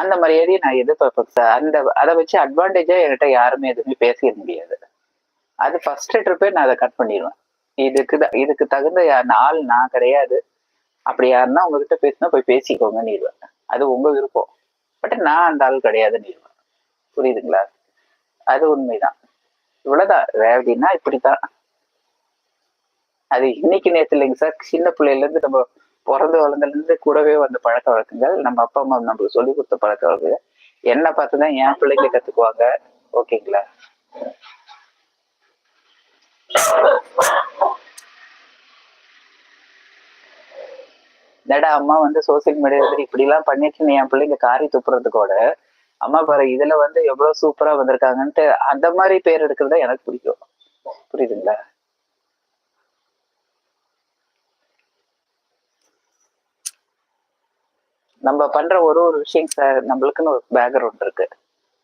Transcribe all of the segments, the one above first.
அந்த மரியாதையை நான் எதிர்பார்ப்பேன் சார். அந்த அதை வச்சு அட்வான்டேஜா என்கிட்ட யாருமே எதுவுமே பேசிட முடியாது. அது ஃபர்ஸ்ட் ட்ரிப்பே நான் அதை கட் பண்ணிடுவேன் இதுக்கு தான் இதுக்கு தகுந்த ஆள் நான் கிடையாது. அப்படி யாருன்னா உங்ககிட்ட பேசினா போய் பேசிக்கோங்கன்னு அது உங்க விருப்பம். பட் நான் அந்த ஆள் கிடையாதுன்னு புரியுதுங்களா? அது உண்மைதான். இவ்வளவுதான். ரேவதினா இப்படித்தான். அது இன்னைக்கு நேற்று இல்லைங்க சார். சின்ன பிள்ளையில இருந்து நம்ம பிறந்து வளர்ந்துலேருந்து கூடவே வந்த பழக்க வழக்கங்கள். நம்ம அப்பா அம்மா நம்மளுக்கு சொல்லி கொடுத்த பழக்க வழக்கங்கள். என்ன பார்த்துதான் என் பிள்ளைங்க கற்றுக்குவாங்க ஓகேங்களா? என்னடா அம்மா வந்து சோசியல் மீடியால வந்து இப்படிலாம் பண்ணிட்டு நீ என் பிள்ளைங்க காரி துப்புறதுக்கோட அம்மா பாரு இதுல வந்து எவ்வளவு சூப்பரா வந்திருக்காங்கன்ட்டு அந்த மாதிரி பேர் எடுக்கிறது எனக்கு பிடிக்கும். புரியுதுங்களா? நம்ம பண்ற ஒரு ஒரு விஷயம் சார் நம்மளுக்குன்னு ஒரு பேக்ரவுண்ட் இருக்கு.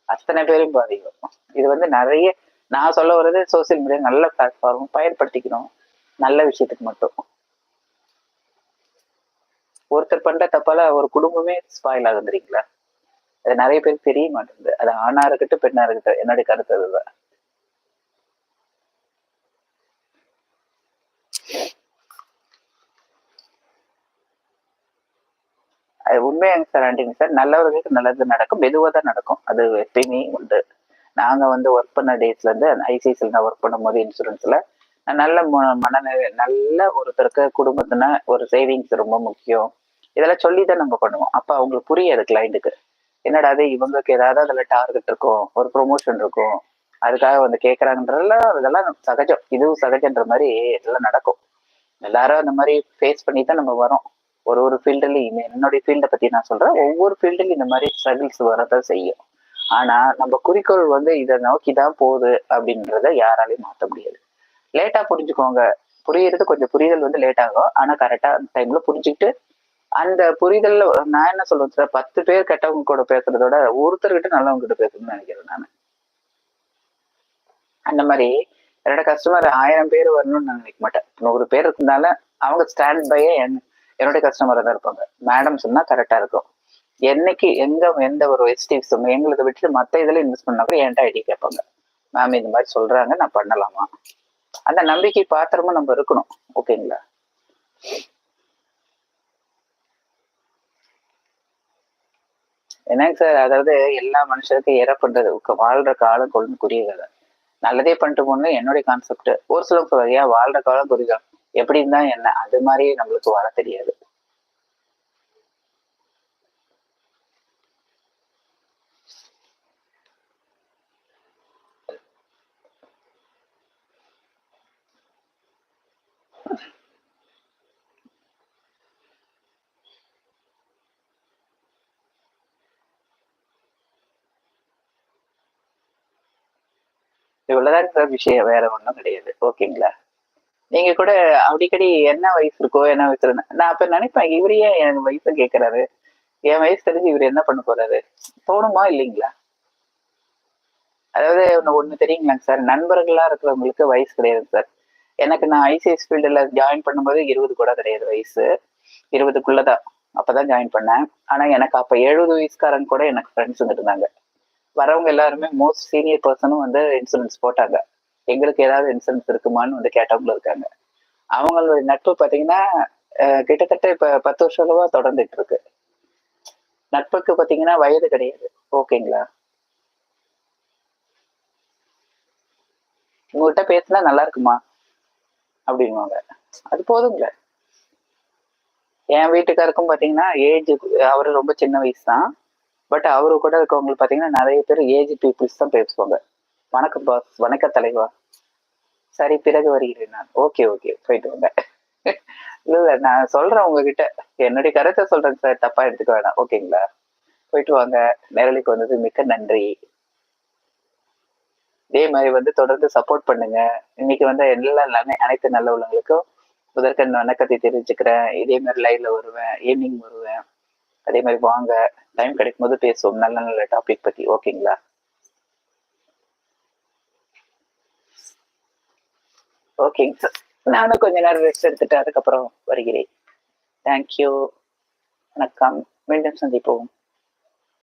அத்தனை பேரையும் பாதிக்கும். இது வந்து நிறைய நான் சொல்ல வர்றது சோசியல் மீடியா நல்ல பிளாட்ஃபார்ம் பயன்படுத்திக்கணும். நல்ல விஷயத்துக்கு மட்டும். ஒருத்தர் பண்ற தப்பால ஒரு குடும்பமே ஸ்பாயில் ஆகுதுறீங்களா? அது நிறைய பேருக்கு தெரிய மாட்டேங்குது. அது ஆணா இருக்கட்டும் பெண்ணா இருக்கட்டும் என்னுடைய கருத்து அதுதான். அது உண்மையாங்க சார் ஆண்டிங்க சார் நல்லவர்களுக்கு நல்லது நடக்கும் மெதுவாக தான் நடக்கும். அது எப்பயுமே உண்டு. நாங்க வந்து ஒர்க் பண்ண டேஸ்ல இருந்து ஐசிஐசியில் நான் ஒர்க் பண்ணும்போது இன்சூரன்ஸ்ல நல்ல மனநிலை நல்ல ஒருத்தருக்கு குடும்பத்துனா ஒரு சேவிங்ஸ் ரொம்ப முக்கியம். இதெல்லாம் சொல்லி தான் நம்ம பண்ணுவோம். அப்போ அவங்களுக்கு புரியாது கிளைண்ட்டுக்கு என்னடா அது இவங்களுக்கு ஏதாவது அதுல டார்கெட் இருக்கும் ஒரு ப்ரொமோஷன் இருக்கும். அதுக்காக வந்து கேட்குறாங்கன்றதெல்லாம் இதெல்லாம் சகஜம். இதுவும் சகஜன்ற மாதிரி இதெல்லாம் நடக்கும். எல்லாரும் அந்த மாதிரி ஃபேஸ் பண்ணி தான் நம்ம வரோம். ஒரு ஒரு ஃபீல்டுலையும் என்னுடைய ஃபீல்டை பத்தி நான் சொல்றேன். ஒவ்வொரு ஃபீல்டுலையும் இந்த மாதிரி ஸ்ட்ரகிள்ஸ் வரதான் செய்யும். ஆனா நம்ம குறிக்கோள் வந்து இதை நோக்கி தான் போகுது அப்படின்றத யாராலையும் மாற்ற முடியாது. லேட்டா புரிஞ்சுக்கோங்க. புரியறது கொஞ்சம் புரிதல் வந்து லேட் ஆகும். ஆனா கரெக்டா அந்த டைம்ல புரிஞ்சுக்கிட்டு அந்த புரிதல்ல நான் என்ன சொல்லுவேன் சார் பத்து பேர் கெட்டவங்க கூட பேசுறதோட ஒருத்தர்கிட்ட நல்லவங்க கிட்ட பேசணும்னு நினைக்கிறேன் நான். அந்த மாதிரி என்னோட கஸ்டமர் ஆயிரம் பேர் வரணும்னு நான் நினைக்க மாட்டேன். நூறு பேர் இருந்தாலும் அவங்க ஸ்டாண்ட் பையே என் என்னுடைய கஸ்டமராக தான் இருப்பாங்க. மேடம் சொன்னா கரெக்டா இருக்கும். என்னைக்கு எங்க எந்த ஒரு எஸ்டிவ்ஸ் எங்களுக்கு விட்டு மத்த இதுல இன்வெஸ்ட் பண்ணா கூட என்கிட்ட ஐடி கேட்பாங்க. மேம் இந்த மாதிரி சொல்றாங்க நான் பண்ணலாமா? அந்த நம்பிக்கை பாத்திரமா நம்ம இருக்கணும். ஓகேங்களா என்னங்க சார் அதாவது எல்லா மனுஷருக்கும் இறப்புன்றது வாழ்ற காலம் கொண்டு குறிய நல்லதே பண்ணிட்டு போகணும் என்னுடைய கான்செப்ட் ஒரு சிலர் சொல்றாங்க ஏன் வாழ்ற காலம் குறிய எப்படி இருந்தா என்ன? அது மாதிரி நம்மளுக்கு வர தெரியாது. இவ்வளவுதான் சார் விஷயம். வேற ஒண்ணும் கிடையாது. ஓகேங்களா நீங்க கூட அடிக்கடி என்ன வயசு இருக்கோ என்ன வயசு நான் அப்ப நினைப்பேன் இவரு ஏன் எனக்கு வயசு கேக்குறாரு. என் வயசு தெரிஞ்சு இவர் என்ன பண்ண போறாரு? தோணுமா இல்லைங்களா? அதாவது ஒண்ணு ஒண்ணு தெரியுங்களாங்க சார். நண்பர்களா இருக்கிறவங்களுக்கு வயசு கிடையாது சார். எனக்கு நான் ஐசிஎஸ் ஃபீல்டுல ஜாயின் பண்ணும்போது இருபது கூட கிடையாது வயசு. இருபதுக்குள்ளதான். அப்பதான் ஜாயின் பண்ணேன். ஆனா எனக்கு அப்ப எழுபது வயசுக்காரங்க கூட எனக்கு ஃப்ரெண்ட்ஸ் இருந்தாங்க. வரவங்க எல்லாருமே மோஸ்ட் சீனியர் பர்சனும் வந்து இன்சூரன்ஸ் போட்டாங்க. எங்களுக்கு ஏதாவது இன்சூரன்ஸ் இருக்குமான்னு வந்து கேட்டவங்களும் இருக்காங்க. அவங்களுடைய நட்பு பாத்தீங்கன்னா கிட்டத்தட்ட இப்போ பத்து வருஷமா தொடர்ந்துட்டு இருக்கு. நட்புக்கு பாத்தீங்கன்னா வயது கிடையாது. ஓகேங்களா? உங்ககிட்ட பேசினா நல்லா இருக்குமா? அப்படின்வாங்க அது போதுங்கள என் வீட்டுக்காருக்கும் பாத்தீங்கன்னா ஏஜ் அவரு ரொம்ப சின்ன வயசு தான் பட் அவரு கூட இருக்கவங்களுக்கு பாத்தீங்கன்னா நிறைய பேர் ஏஜ் பீப்புள்ஸ் தான் பேசுவாங்க. வணக்கம் பாஸ் வணக்க தலைவா. சரி பிறகு வருகிறேன் நான். ஓகே ஓகே போயிட்டு வந்தேன் இல்ல நான் சொல்றேன் உங்ககிட்ட. என்னுடைய கருத்தை சொல்றேன் சார். தப்பா எடுத்துக்க வேணாம். ஓகேங்களா போயிட்டு வாங்க. நேரலைக்கு வந்தது மிக்க நன்றி. இதே மாதிரி வந்து தொடர்ந்து சப்போர்ட் பண்ணுங்க. இன்னைக்கு வந்து எல்லா எல்லாமே அனைத்து நல்ல உள்ளவங்களுக்கும் முதற்கண் வணக்கத்தை தெரிவிச்சுக்கிறேன். இதே மாதிரி லைவ்ல வருவேன். ஈவினிங் வருவேன். அதே மாதிரி வாங்க. டைம் கிடைக்கும் போது பேசுவோம். நல்ல நல்ல டாபிக் பத்தி. ஓகேங்களா ஓகேங்க சார் நானும் கொஞ்ச நேரம் ரெஸ்ட் எடுத்துட்டு அதுக்கப்புறம் வருகிறேன். தேங்க்யூ வணக்கம். மீண்டும் சந்திப்போம்.